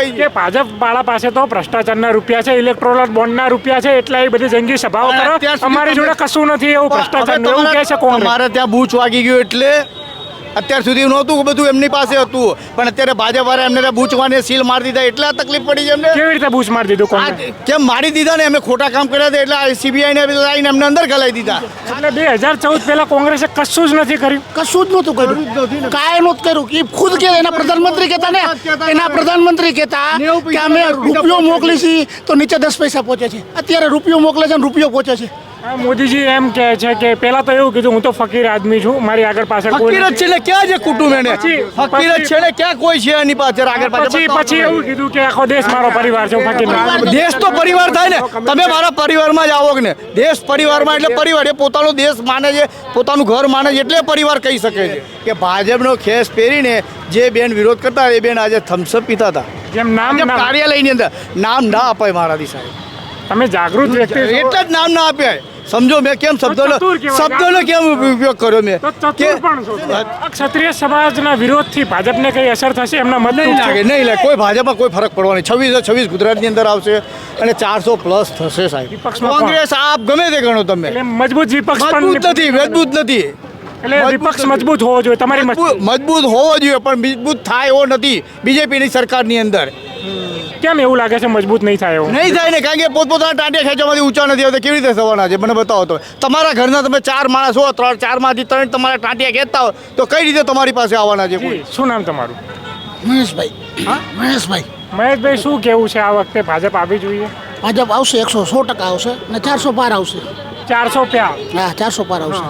આવી કે ભાજપ વાળા પાસે તો ભ્રષ્ટાચારના રૂપિયા છે ઇલેક્ટ્રોલ બોન્ડના રૂપિયા છે એટલે એ બધી જંગી સભાઓ કરો. અમારી જોડે કશું નથી એવું ભ્રષ્ટાચાર એવું કહે છે કોણ તમારે ત્યાં બૂચ વાગી ગયું એટલે અત્યાર સુધી નહોતું બધું એમની પાસે હતું. પણ અત્યારે ભાજપ વાળા એમને બૂચવાને સીલ મારી દીધા. એટલે આ તકલીફ પડી છે એમને. કેવી રીતે બૂચ મારી દીધું કેમ મારી દીધા ને? એમને ખોટા કામ કર્યા હતા એટલે સીબીઆઈ ને લાઈને એમને અંદર ગલાઈ દીધા. એટલે બે હજાર ચૌદ પહેલા કોંગ્રેસે કશું જ નથી કર્યું. કશું જ નહોતું કર્યું. કાંઈ નહોતું કર્યું. એ ખુદ કે એના પ્રધાનમંત્રી કહેતા ને એના પ્રધાનમંત્રી કહેતા કે અમે રૂપિયો મોકલી છીએ તો નીચે દસ પૈસા પહોંચે છે. અત્યારે રૂપિયો મોકલે છે ને રૂપિયો પહોંચે છે. મોદીજી એમ કહે છે કે પેલા તો એવું કીધું હું તો ફકીર આદમી છું મારી આગળ પાછળ કોઈ ફકીર જ છે ને ક્યાં છે કુટુંબ એને? ફકીર જ છે ને ક્યાં કોઈ છે એની પાછળ આગળ પાછળ? પછી પછી. એવું કીધું કે આખો દેશ મારો પરિવાર છે ફકીર દેશ તો પરિવાર થાય ને. તમે મારા પરિવારમાં જ આવો ને? દેશ પરિવારમાં એટલે પરિવાર એ પોતાનો દેશ માને છે પોતાનું ઘર માને છે એટલે પરિવાર કહી શકે છે. કે ભાજપનો ખેસ પહેરીને જે બેન વિરોધ કરતા એ બેન આજે થમ્સઅપ પીતા હતા. જેમ નામ કાર્યાલયની અંદર નામ ના અપાય મારાથી સાહેબ. તમે જાગૃત વ્યક્તિ. એટલે જ નામ ના આપ્યા સમજો મેં કેમ શબ્દોનો. શબ્દોનો કેમ ઉપયોગ કર્યો મેં? કે ક્ષત્રિય સમાજના વિરોધથી ભાજપને કઈ અસર થશે? એમના મત નહીં લાગે નહીં લાગે. કોઈ ભાજપમાં કોઈ ફરક પડવાની. છવ્વીસ છવ્વીસ ગુજરાતની અંદર આવશે અને ચારસો પ્લસ થશે સાહેબ. કોંગ્રેસ આપ ગમે તે ગણો તમે. મજબૂત વિપક્ષ મજબૂત નથી મજબૂત નથી. એટલે વિપક્ષ મજબૂત હોવો જોઈએ તમારી મજબૂત. મજબૂત હોવો જોઈએ પણ મજબૂત થાય એવો નથી. બીજેપીની સરકારની અંદર. કેમ એવું લાગે છે મજબૂત નહીં થાય એવું? નહીં થાય ને કારણ કે પોતપોતાના ટાંટિયા ખેંચવામાંથી ઊંચા નથી આવતા. કેવી રીતે થવાના છે? મને બતાવો તો તમારા ઘરના તમે ચાર માણસ હો ત્રણ ચારમાંથી ત્રણ તમારા ટાંટિયા ખેંચતા હો તો કઈ રીતે તમારી પાસે આવવાના છે કોઈ? શું નામ તમારું? મહેશભાઈ. હા? મહેશભાઈ. મહેશભાઈ શું કેવું છે આ વખતે? ભાજપ આવી જોઈએ? ભાજપ આવશે એકસો સો ટકા આવશે ને ચારસો પાર આવશે. ચારસો પ્યા હા ચારસો પાર આવશે.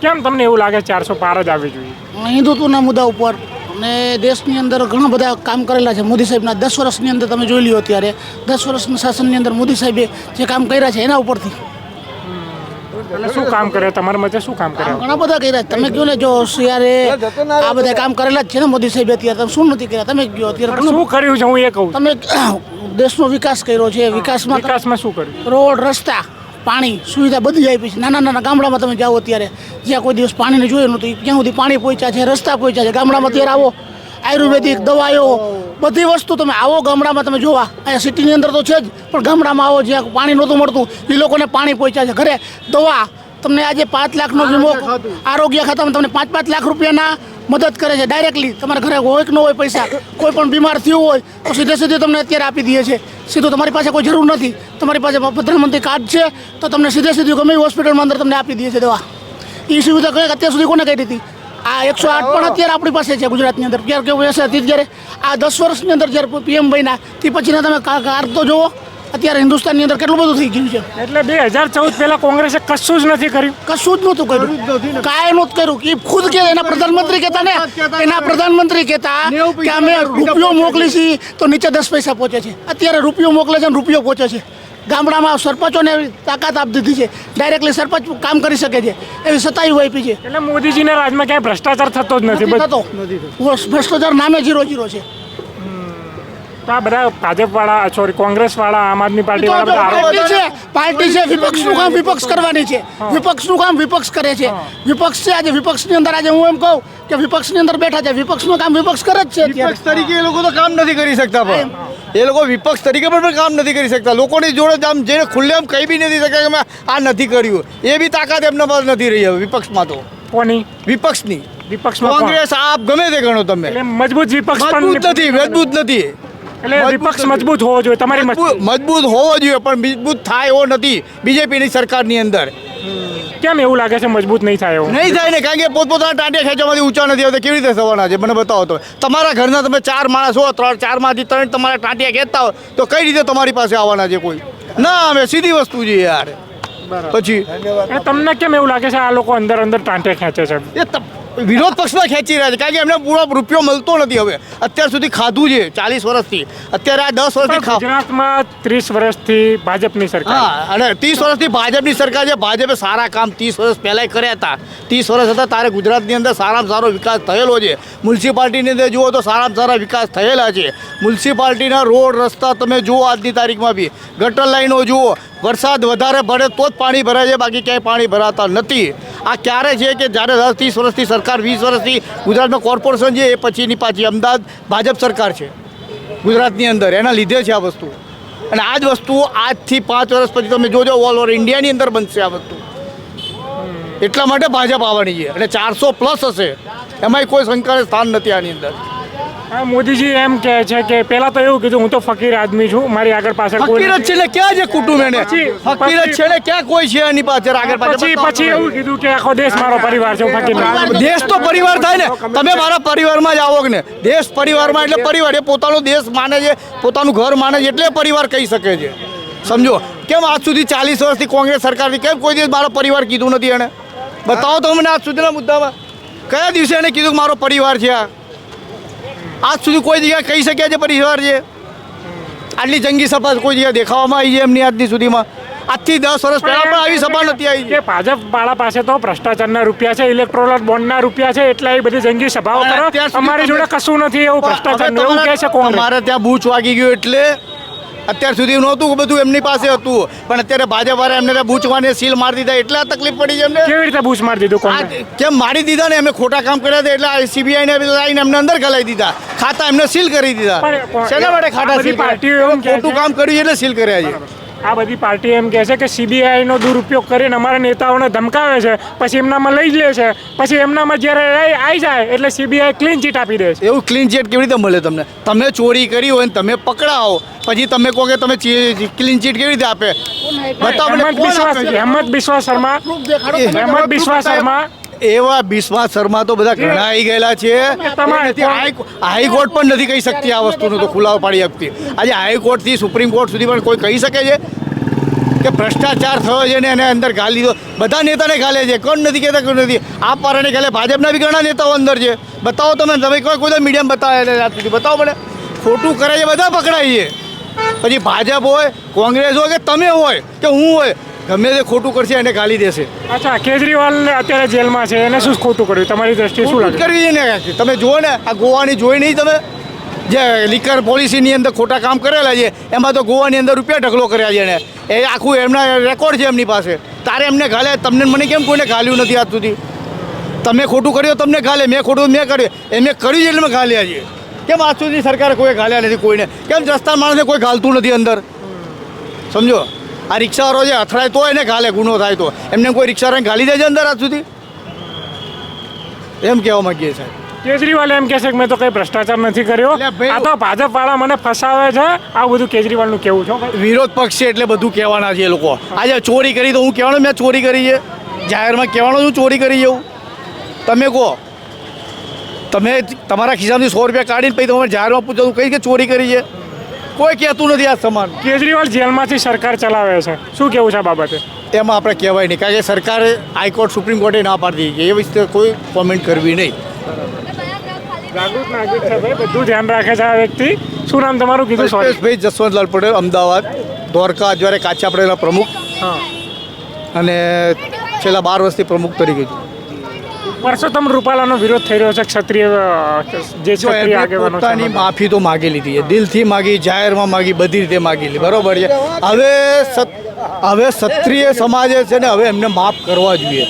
કેમ તમને એવું લાગે ચારસો પાર જ આવી જોઈએ? હિન્દુત્વના મુદ્દા ઉપર. અને દેશની અંદર ઘણા બધા કામ કરેલા છે. મોદી સાહેબના દસ વર્ષની અંદર તમે જોઈ લ્યો અત્યારે. દસ વર્ષના શાસનની અંદર મોદી સાહેબે જે કામ કર્યા છે એના ઉપરથી. શું કામ કરે તમારા મતે શું કામ કરે ઘણા બધા કર્યા. છે. તમે કહો ને જો સિયારે આ બધા કામ કરેલા જ છે ને મોદી સાહેબે અત્યારે. તમે શું નથી કર્યા? તમે કહો અત્યારે શું કર્યું છે? હું એ કહું તમે દેશનો વિકાસ કર્યો છે. વિકાસમાં વિકાસમાં શું કર્યું? રોડ રસ્તા. પાણી સુવિધા બધી આપી છે. નાના નાના ગામડામાં તમે જાઓ અત્યારે જ્યાં કોઈ દિવસ પાણીને જોયું નહોતું ત્યાં સુધી પાણી પહોંચ્યા છે રસ્તા પહોંચ્યા છે ગામડામાં અત્યારે આવો. આયુર્વેદિક દવાઓ બધી વસ્તુ તમે આવો ગામડામાં તમે જોવા. અહીંયા સિટીની અંદર તો છે જ પણ ગામડામાં આવો જ્યાં પાણી નહોતું મળતું એ લોકોને પાણી પહોંચ્યા છે. ઘરે દવા તમને આજે પાંચ લાખનો વીમો આરોગ્ય ખાતામાં તમને પાંચ પાંચ લાખ રૂપિયાના મદદ કરે છે ડાયરેક્ટલી તમારા ઘરે હોય કે ન હોય પૈસા કોઈ પણ બીમાર થયું હોય તો સીધે સીધે તમને અત્યારે આપી દે છે સીધું તમારી પાસે કોઈ જરૂર નથી. તમારી પાસે પ્રધાનમંત્રી કાર્ડ છે તો તમને સીધે સીધું ગમે હોસ્પિટલમાં અંદર તમને આપી દે છે દવા. એ સુવિધા કઈ અત્યાર સુધી કોને કરી હતી? આ એકસો આઠ પણ અત્યારે આપણી પાસે છે ગુજરાતની અંદર. ક્યારે કેવું હશે હતી જ્યારે આ દસ વર્ષની અંદર જ્યારે પીએમ બન્યા તે પછીના તમે કાર્ડ તો જુઓ. અત્યારે હિન્દુસ્તાનની અંદર કેટલું બધું થઈ ગયું છે? એટલે બે હજાર ચૌદ પહેલા કોંગ્રેસે કશું જ નથી કર્યું. કશું જ નહોતું કર્યું. કાંઈ નહોતું કર્યું. એ ખુદ કે એના પ્રધાનમંત્રી કહેતા ને એના પ્રધાનમંત્રી કહેતા કે અમે રૂપિયો મોકલી છીએ તો નીચે દસ પૈસા પહોંચે છે. અત્યારે રૂપિયો મોકલે છે અને રૂપિયો પહોંચે છે. ગામડામાં સરપંચોને એવી તાકાત આપી દીધી છે. ડાયરેક્ટલી સરપંચ કામ કરી શકે છે. એવી સત્તાવી વાપી છે. એટલે મોદીજીના રાજમાં ક્યાંય ભ્રષ્ટાચાર થતો જ નથી. નથી થતો. ભ્રષ્ટાચાર નામે જીરો જીરો છે. તો આ બધા ભાજપવાળા સોરી કોંગ્રેસવાળા આમ આદમી પાર્ટીવાળા બધા પાર્ટી છે પાર્ટી છે વિપક્ષનું કામ વિપક્ષ કરવાની છે. વિપક્ષનું કામ વિપક્ષ કરે છે. વિપક્ષ છે આજે વિપક્ષની અંદર આજે હું એમ કહું કે વિપક્ષની અંદર બેઠા છે. વિપક્ષનું કામ વિપક્ષ કરે જ છે વિપક્ષ તરીકે એ લોકો તો કામ નથી કરી શકતા પણ. એ લોકો વિપક્ષ તરીકે પણ પણ કામ નથી કરી શકતા. લોકોની જોડે આમ જેને ખુલ્લેઆમ કહી બી નથી શકે કે મેં આ નથી કર્યું. એ બી તાકાત એમના પાસે નથી રહી હવે વિપક્ષમાં તો. કોની? વિપક્ષની. વિપક્ષમાં કોંગ્રેસ આપ ગમે તે ગણો તમે. મજબૂત વિપક્ષ મજબૂત નથી મજબૂત નથી. એટલે વિપક્ષ મજબૂત હોવો જોઈએ તમારી મજબૂત હોવો જોઈએ પણ મજબૂત થાય એવો નથી બીજેપીની સરકારની અંદર. કેમ એવું લાગે છે મજબૂત નહીં થાય એવું? નહીં થાય ને કારણ કે પોતપોતાના ટાંટિયા ખેંચવામાંથી ઊંચા નથી આવતા. કેવી રીતે થવાના છે? મને બતાવો તો તમારા ઘરના તમે ચાર માણસ હો ત્રણ ચારમાંથી ત્રણ તમારા ટાંટિયા ખેંચતા હો તો કઈ રીતે તમારી પાસે આવવાના છે કોઈ? ના અમે સીધી વસ્તુ છે યાર. પછી? તમને કેમ એવું લાગે છે આ લોકો અંદર અંદર ટાંટે ખેંચે છે? વિરોધ પક્ષમાં ખેંચી રહ્યા છે. કારણ કે એમને પૂરો રૂપિયો મળતો નથી હવે. અત્યાર સુધી ખાધું છે ચાલીસ વર્ષથી. અત્યારે આ દસ વર્ષથી ગુજરાતમાં ત્રીસ વર્ષથી ભાજપની સરકાર. હા અને ત્રીસ વર્ષથી ભાજપની સરકાર છે. ભાજપે સારા કામ ત્રીસ વર્ષ પહેલાં કર્યા હતા. ત્રીસ વર્ષ હતા તારે ગુજરાતની અંદર સારામાં સારો વિકાસ થયેલો છે. મ્યુનિસિપાલિટીની અંદર જુઓ તો સારામાં સારા વિકાસ થયેલા છે. મ્યુનિસિપાલિટીના રોડ રસ્તા તમે જુઓ આજની તારીખમાં બી. ગટર લાઈનો જુઓ. વરસાદ વધારે ભરે તો જ પાણી ભરાય છે. બાકી ક્યાંય પાણી ભરાતા નથી. આ ક્યારે છે કે જ્યારે દસ ત્રીસ વર્ષથી સરકાર, વીસ વર્ષથી ગુજરાતમાં કોર્પોરેશન છે, એ પછીની પાછી અમદાવાદ ભાજપ સરકાર છે, ગુજરાતની અંદર. એના લીધે છે આ વસ્તુ. અને આ જ વસ્તુ આજથી પાંચ વર્ષ પછી તમે જોજો ઓલ ઓવર ઇન્ડિયાની અંદર બનશે આ વસ્તુ. એટલા માટે ભાજપ આવવાની છે. અને ચારસો પ્લસ હશે. એમાંય કોઈ શંકાને સ્થાન નથી આની અંદર. હા, મોદીજી એમ કહે છે કે પેલા તો એવું કીધું હું તો ફકીર આદમી છું મારી આગળ પાછળ કોઈ ફકીર જ છે ને ક્યાં છે કુટુંબ એને? ફકીર જ છે ને ક્યાં કોઈ છે એની પાછળ આગળ. પછી પાછળ પછી એવું કીધું કે આખો દેશ મારો પરિવાર છે ફકીર દેશ તો પરિવાર થાય ને. તમે મારા પરિવારમાં જ આવો ને દેશ પરિવારમાં એટલે પરિવાર. એ પોતાનો દેશ માને છે પોતાનું ઘર માને છે એટલે પરિવાર કહી શકે છે. સમજો? કેમ આજ સુધી ચાલીસ વર્ષથી કોંગ્રેસ સરકારથી કેમ કોઈ દિવસ મારો પરિવાર કીધું નથી એને બતાવો તો મને આજ સુધીના મુદ્દામાં. કયા દિવસે એને કીધું કે મારો પરિવાર છે આ? આજ સુધી કોઈ જગ્યાએ કહી શક્યા છે પરિવાર છે આટલી જંગી સભા કોઈ જગ્યાએ દેખાવામાં આવી છે એમની આજની સુધીમાં? આજથી દસ વર્ષ પહેલા પણ આવી સભા નથી આવી. કે ભાજપ વાળા પાસે તો ભ્રષ્ટાચારના રૂપિયા છે ઇલેક્ટ્રોલ બોન્ડના રૂપિયા છે એટલે એ બધી જંગી સભાઓ કરો. અમારી જોડે કશું નથી એવું ભ્રષ્ટાચાર એવું કહે છે કોંગ્રેસ. તમારે ત્યાં બૂચ વાગી ગયું એટલે અત્યાર સુધી નહોતું બધું એમની પાસે હતું. પણ અત્યારે ભાજપ વાળા એમને ત્યાં સીલ મારી દીધા. એટલે આ તકલીફ પડી છે એમને. કેવી રીતે બૂચ મારી દીધું કેમ મારી દીધા ને? એમને ખોટા કામ કર્યા હતા એટલે સીબીઆઈ ને લાઈને એમને અંદર ગલાઈ દીધા. ખાતા એમને સીલ કરી દીધા. શેના માટે ખાતા સીલ? પાર્ટીઓ ખોટું કામ કર્યું એટલે સીલ કર્યા છે. આ બધી પાર્ટી એમ કહે છે કે સીબીઆઈ નો દુરુપયોગ કરીને અમારા નેતાઓને ધમકાવે છે પછી એમનામાં લઈ જ લે છે પછી એમનામાં જ્યારે આવી જાય એટલે સીબીઆઈ ક્લીન ચીટ આપી દે છે. એવું ક્લીન ચીટ કેવી રીતે મળે તમને? તમે ચોરી કરી હોય ને તમે પકડાઓ પછી તમે કહો કે તમે ક્લીન ચીટ કેવી રીતે આપે? બતાવો? હેમંત બિસ્વા શર્મા હેમંત બિસ્વા શર્મા એવા બિસ્વા શર્મા તો બધા ઘણા આવી ગયેલા છે. હાઈકોર્ટ પણ નથી કહી શકતી આ વસ્તુનો તો ખુલાવો પાડી શકતી આજે હાઈકોર્ટથી સુપ્રીમ કોર્ટ સુધી પણ કોઈ કહી શકે છે? કે ભ્રષ્ટાચાર થયો છે ને એને અંદર ગાલી દીધો બધા નેતાને ગાલે છે. કોણ નથી કહેતા કોઈ નથી? આ પારાને ગાલે. ભાજપના બી ઘણા નેતાઓ અંદર છે. બતાવો તમે તમે કોઈ કોઈ મીડિયમ બતાવે રાત સુધી બતાવો મને. ખોટું કરે છે બધા પકડાય છે. પછી ભાજપ હોય કોંગ્રેસ હોય કે તમે હોય કે હું હોય ગમે તે ખોટું કરશે એને ગાલી દેશે. અચ્છા કેજરીવાલ અત્યારે જેલમાં છે એને શું ખોટું કર્યું? તમારી દ્રષ્ટિએ શું લાગે? કરવી એને તમે જુઓ ને આ ગોવાની જોઈ નહીં તમે? જે લિકર પોલિસીની અંદર ખોટા કામ કરેલા છે એમાં તો ગોવાની અંદર રૂપિયા ઢગલો કર્યા છે એને. એ આખું એમના રેકોર્ડ છે એમની પાસે. તારે એમને ગાલે તમને મને કેમ કોઈને ગાલ્યું નથી આજ સુધી? તમે ખોટું કર્યું તમને ગાલે મેં ખોટું મેં કર્યું. એ મેં કર્યું એટલે મેં ગાલ્યા છે. કેમ આજ સુધી સરકારે કોઈ ગાલ્યા નથી કોઈને? કેમ રસ્તા માણસને કોઈ ગાલતું નથી અંદર? સમજો? આ રિક્ષાવાળો જે અથડાય તો એને ગાલે ગુનો થાય તો. એમને કોઈ રિક્ષાવાળાને ગાલી દે છે અંદર આજ સુધી? એમ કહેવા માંગીએ સાહેબ કેજરીવાલ એમ કહેશે કે મેં તો કઈ ભ્રષ્ટાચાર નથી કર્યો. આ તો ભાજપ વાળા મને ફસાવે છે. આ બધું કેજરીવાલનું કેવું છે વિરોધ પક્ષ છે એટલે બધું કહેવાના છે એ લોકો. આજે ચોરી કરી તો હું કહેવાનું મેં ચોરી કરી છે. જાહેરમાં કહેવાનું છું ચોરી કરી એવું. તમે કહો. તમે તમારા ખિસ્સામાંથી સો રૂપિયા કાઢીને પછી તમે જાહેરમાં પૂછો કઈ કે ચોરી કરી છે. કોઈ કહેતું નથી આ સમાન. કેજરીવાલ જેલમાંથી સરકાર ચલાવે છે. શું કેવું છે આ બાબતે? એમાં આપણે કહેવાય નહીં કારણ કે સરકારે હાઈકોર્ટ સુપ્રીમ કોર્ટે ના પાડી દીધી એ વિશે કોઈ કોમેન્ટ કરવી નહીં. જાગૃત નાગરિક છે ભાઈ બધું ધ્યાન રાખે છે આ વ્યક્તિ. શું નામ તમારું? કીધું ભાઈ જસવંતલાલ પટેલ અમદાવાદ. દ્વારકા જ્યારે કાચા પડેલા પ્રમુખ અને છેલ્લા બાર વર્ષથી પ્રમુખ તરીકે છું. પરસોત્તમ રૂપાલાનો વિરોધ થઈ રહ્યો છે ક્ષત્રિય જે ક્ષત્રિય આગેવાનો પોતાની માફી તો માગી લીધી છે. દિલથી માગી જાહેરમાં માગી બધી રીતે માગી લીધી. બરોબર છે? હવે હવે ક્ષત્રિય સમાજે છે ને હવે એમને માફ કરવા જોઈએ.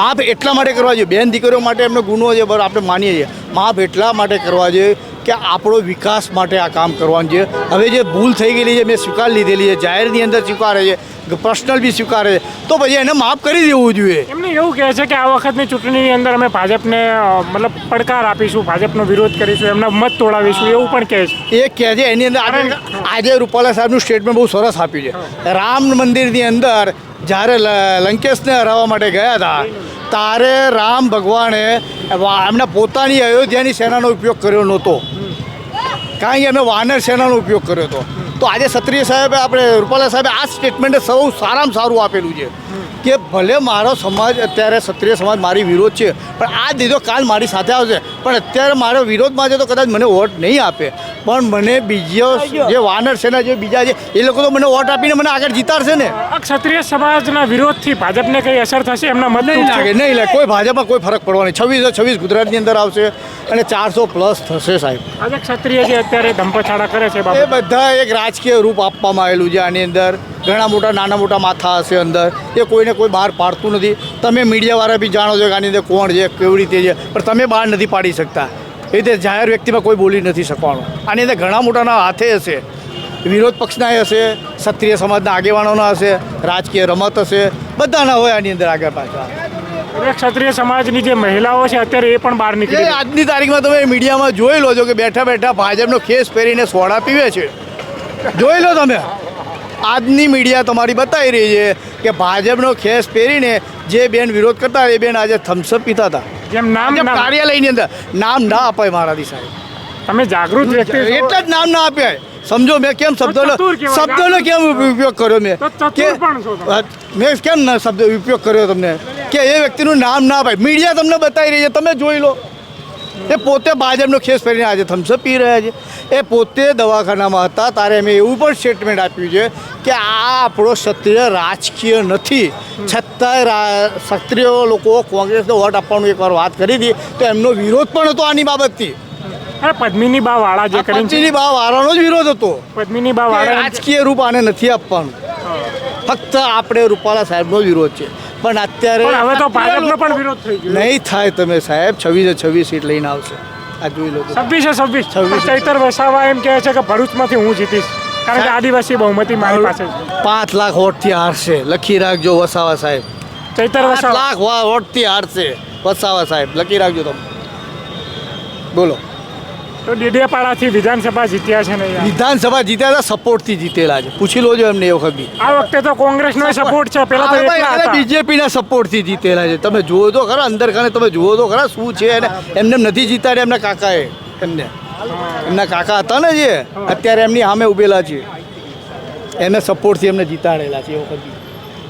માફ એટલા માટે કરવા જોઈએ. બેન દીકરીઓ માટે એમનો ગુનો છે બરાબર આપણે માનીએ છીએ. માફ એટલા માટે કરવા જોઈએ કે આપણો વિકાસ માટે આ કામ કરવાનું છે. હવે જે ભૂલ થઈ ગયેલી છે મેં સ્વીકાર લીધેલી છે જાહેરની અંદર સ્વીકારે છે પર્સનલ બી સ્વીકારે છે તો પછી એને માફ કરી દેવું જોઈએ. એમને એવું કહે છે કે આ વખતની ચૂંટણીની અંદર અમે ભાજપને મતલબ પડકાર આપીશું ભાજપનો વિરોધ કરીશું એમના મત તોડાવીશું એવું પણ કહે છે. એ કહે છે એની અંદર આજે રૂપાલા સાહેબનું સ્ટેટમેન્ટ બહુ સરસ આપ્યું છે. રામ મંદિરની અંદર જ્યારે લંકેશને હરાવવા માટે ગયા હતા ત્યારે રામ ભગવાને એમના પોતાની અયોધ્યાની સેનાનો ઉપયોગ કર્યો નહોતો. કારણ કે એમને વાનર સેનાનો ઉપયોગ કર્યો હતો. તો આજે ક્ષત્રિય સાહેબે આપણે રૂપાલા સાહેબે આ સ્ટેટમેન્ટે સૌ સારામાં સારું આપેલું છે કે ભલે મારો સમાજ અત્યારે ક્ષત્રિય સમાજ મારી વિરોધ છે પણ આ દીધો કાલ મારી સાથે આવશે. પણ અત્યારે મારો વિરોધમાં છે તો કદાચ મને વોટ નહીં આપે. પણ મને બીજો જે વાનર છે ને જે બીજા છે એ લોકો તો મને વોટ આપીને મને આગળ જીતાડશે ને. ક્ષત્રિય સમાજના વિરોધથી ભાજપને કઈ અસર થશે? એમના મત નહીં લાગે નહીં લાગે. કોઈ ભાજપમાં કોઈ ફરક પડવાની છવ્વીસો છવ્વીસ ગુજરાતની અંદર આવશે અને ચારસો પ્લસ થશે સાહેબ. આજે ક્ષત્રિય જે અત્યારે ધંપછાડા કરે છે એ બધા એક રાજકીય રૂપ આપવામાં આવેલું છે આની અંદર. ઘણા મોટા નાના મોટા માથા હશે અંદર. એ કોઈને કોઈ બહાર પાડતું નથી. તમે મીડિયાવાળા બી જાણો છો કે આની અંદર કોણ છે કેવી રીતે છે પણ તમે બહાર નથી પાડી શકતા. એ રીતે જાહેર વ્યક્તિમાં કોઈ બોલી નથી શકવાનું. આની અંદર ઘણા મોટાના હાથે હશે. વિરોધ પક્ષના હશે ક્ષત્રિય સમાજના આગેવાનોના હશે રાજકીય રમત હશે બધાના હોય આની અંદર આગળ પાછળ ક્ષત્રિય સમાજની જે મહિલાઓ છે અત્યારે એ પણ બહાર નીકળે નીકળી આજની તારીખમાં તમે મીડિયામાં જોઈ લો છો કે બેઠા બેઠા ભાજપનો ખેસ પહેરીને સોડા પીવે છે. જોઈ લો તમે. આજની મીડિયા તમારી બતાવી રહી છે કે ભાજપનો ખેસ પહેરીને જે બેન વિરોધ કરતા એ બેન આજે થમ્સઅપ પીતા હતા. જેમ નામ કાર્યાલયની અંદર નામ ના અપાય મારાથી સાહેબ. તમે જાગૃત વ્યક્તિ. એટલે જ નામ ના આપ્યા સમજો મેં કેમ શબ્દોનો શબ્દોનો કેમ ઉપયોગ કર્યો મેં? કે. મેં કેમ ના શબ્દ ઉપયોગ કર્યો તમને? કે એ વ્યક્તિનું નામ ના અપાય. મીડિયા તમને બતાવી રહી છે. તમે જોઈ લો. એ પોતે ભાજપનો ખેસ પહેરીને આજે થમ્સઅપ પી રહ્યા છે. એ પોતે દવાખાનામાં હતા તારે મેં એવું પણ સ્ટેટમેન્ટ આપ્યું છે કે આ આપણો ક્ષત્રિય રાજકીય નથી. છતાંય ક્ષત્રિય લોકો કોંગ્રેસને વોટ આપવાનું એકવાર વાત કરી હતી તો એમનો વિરોધ પણ હતો આની બાબતથી. પદ્મિની બા વાળા જે પદ્મિની બા વાળાનો જ વિરોધ હતો. પદ્મિની બા વાળા રાજકીય રૂપ આને નથી આપવાનું. ફક્ત આપણે રૂપાલા સાહેબનો વિરોધ છે. પણ અત્યારે હવે તો ભાજપનો પણ વિરોધ થઈ ગયો. નહીં થાય તમે સાહેબ છવ્વીસે છવ્વીસ સીટ લઈને આવશે. આ જોઈ લો. છવ્વીસે છવ્વીસ. છવ્વીસ ચૈતર વસાવા એમ કહે છે કે ભરૂચમાંથી હું જીતીશ. કારણ કે આદિવાસી બહુમતી મારી પાસે છે. પાંચ લાખ વોટથી હારશે. લખી રાખજો વસાવા સાહેબ. ચૈતર વસાવા. લાખ વોટથી હારશે વસાવા સાહેબ. લખી રાખજો તમે. બોલો. તો ડેડિયાપાડાથી વિધાનસભા જીત્યા છે ને યાર. વિધાનસભા જીત્યા હતા સપોર્ટથી જીતેલા છે. પૂછી લોજો એમને એ વખત. બી આ વખતે તો કોંગ્રેસનો સપોર્ટ. છે પેલા તો એકલા હતા. બીજેપીના સપોર્ટથી જીતેલા છે. તમે જુઓ તો ખરા અંદર ખાને તમે જુઓ તો ખરા શું છે અને એમને નથી જીતાડ્યા એમના કાકાએ એમને. એમના કાકા હતા ને જે અત્યારે એમની સામે ઉભેલા છે. એને સપોર્ટથી એમને જીતાડેલા છે એ વખત. બી.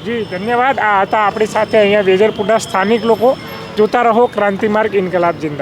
જી ધન્યવાદ. આ હતા આપણી સાથે અહીંયા વેજરપુરના સ્થાનિક લોકો. જોતા રહો ક્રાંતિ માર્ગ ઇન્કલાબ જિંદાબાદ